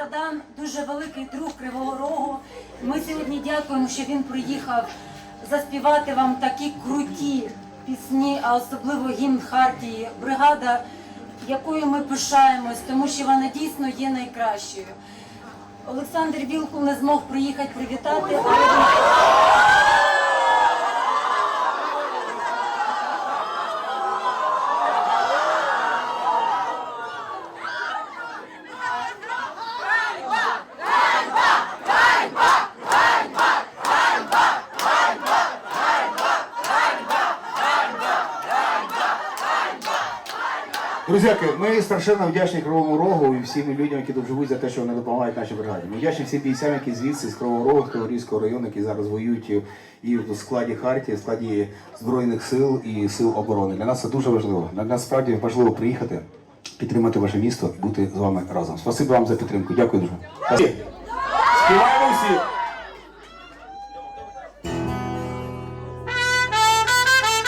Радан дуже великий друг Кривого Рогу. Ми сьогодні дякуємо, що він приїхав заспівати вам такі круті пісні, а особливо гімн Хартії, бригада, якою ми пишаємось, тому що вона дійсно є найкращою. Олександр Вілкул не змог приїхати привітати, але Друзяки, ми страшенно вдячні Кривому Рогу і всім людям, які тут живуть за те, що вони допомагають нашій бригаді. Ми вдячні всім бійцям, які звідси з Кривого Рогу, Криворізького району, які зараз воюють і- в складі Хартії, в складі збройних сил і сил оборони. Для нас це дуже важливо. Для нас справді важливо приїхати, підтримати ваше місто і бути з вами разом. Спасибо вам за підтримку. Дякую дуже. Співаємо всі.